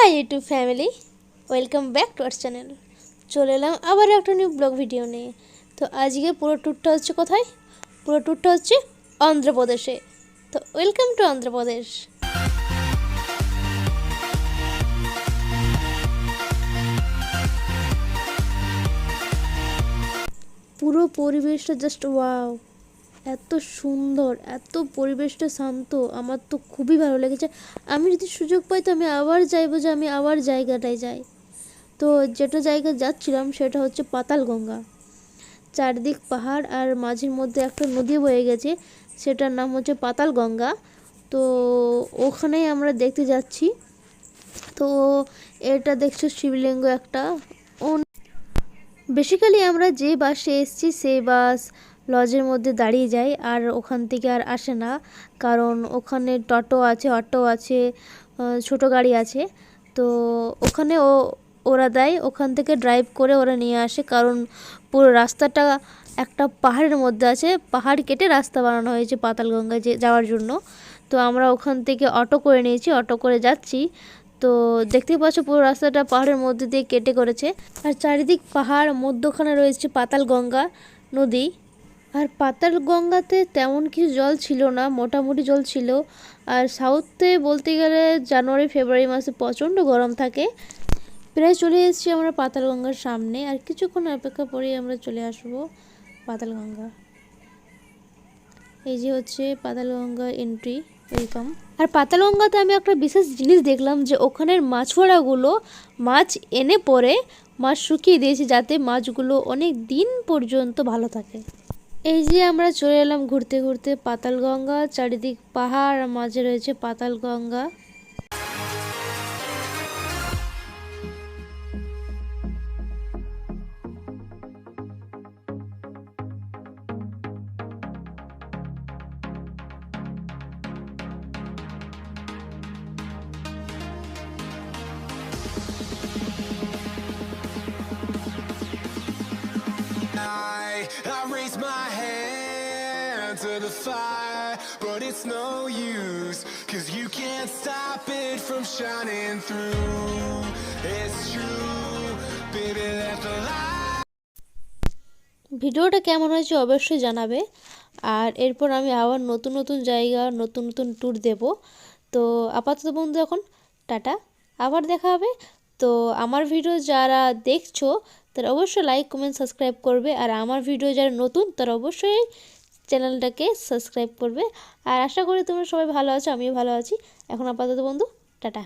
Hi YouTube family welcome back to our channel চলে এলাম আবার একটা নিউ ব্লগ ভিডিও নিয়ে। তো আজকে পুরো ট্যুরটা হচ্ছে কোথায়? পুরো ট্যুরটা হচ্ছে অন্ধ্রপ্রদেশে। তো ওয়েলকাম টু অন্ধ্রপ্রদেশ। পুরো পরিবেশটা জাস্ট ওয়াও এত সুন্দর, এত পরিবেশটা শান্ত, আমার তো খুবই ভালো লেগেছে। আমি যদি সুযোগ পাই তো আমি আবার চাইব যে আমি আবার জায়গাটায় যাই। তো যেটা জায়গা যাচ্ছিলাম সেটা হচ্ছে পাতালগঙ্গা চারদিক পাহাড় আর মাঝের মধ্যে একটা নদী বয়ে গেছে, সেটার নাম হচ্ছে পাতালগঙ্গা তো ওখানেই আমরা দেখতে যাচ্ছি। তো এটা দেখছ শিবলিঙ্গ একটা। বেসিক্যালি আমরা যে বাসে এসেছি, সেই বাস লজের মধ্যে দাঁড়িয়ে যায় আর ওখান থেকে আর আসে না। কারণ ওখানে টোটো আছে, অটো আছে ছোটো গাড়ি আছে। তো ওখানে ও, ওরা দেয়, ওখান থেকে ড্রাইভ করে ওরা নিয়ে আসে। কারণ পুরো রাস্তাটা একটা পাহাড়ের মধ্যে আছে। পাহাড় কেটে রাস্তা বানানো হয়েছে পাতালগঙ্গায় যে, যাওয়ার জন্য। তো আমরা ওখান থেকে অটো করে নিয়েছি, অটো করে যাচ্ছি। তো দেখতেই পাচ্ছ পুরো রাস্তাটা পাহাড়ের মধ্যে দিয়ে কেটে করেছে। আর চারিদিক পাহাড়, মধ্যখানে রয়েছে পাতাল গঙ্গা নদী। আর পাতাল গঙ্গাতে তেমন কিছু জল ছিল না, মোটামুটি জল ছিল। আর সাউথে বলতে গেলে জানুয়ারি, ফেব্রুয়ারি মাসে প্রচণ্ড গরম থাকে। প্রায় চলে এসেছি আমরা পাতাল গঙ্গার সামনে। আর কিছুক্ষণ অপেক্ষা পরেই আমরা চলে আসব পাতাল গঙ্গা। এই যে হচ্ছে পাতালগঙ্গা এন্ট্রি ওয়েলকাম আর পাতালগঙ্গাতে আমি একটা বিশেষ জিনিস দেখলাম যে ওখানের মাছওয়ালাগুলো মাছ এনে পরে মাছ শুকিয়ে দিয়েছে যাতে মাছগুলো অনেক দিন পর্যন্ত ভালো থাকে। এই যে আমরা চলে এলাম ঘুরতে ঘুরতে পাতাল গঙ্গা চারিদিক পাহাড় মাঝে রয়েছে Patalganga. To the fire, but it's no use, cause you can't stop it from shining through. It's true, baby, let the light. ভিডিওটা কেমন হয়েছে অবশ্যই জানাবে আর এরপর আমি আবার নতুন নতুন জায়গা নতুন নতুন ট্যুর দেব তো আপাতত বন্ধু এখন টাটা আবার দেখা হবে তো আমার ভিডিও যারা দেখছ তারা অবশ্যই লাইক কমেন্ট সাবস্ক্রাইব করবে আর আমার ভিডিও যারা নতুন তারা অবশ্যই চ্যানেলটাকে সাবস্ক্রাইব করবে। আর আশা করি তোমরা সবাই ভালো আছো, আমিও ভালো আছি। এখন আপাতত বন্ধু, টাটা।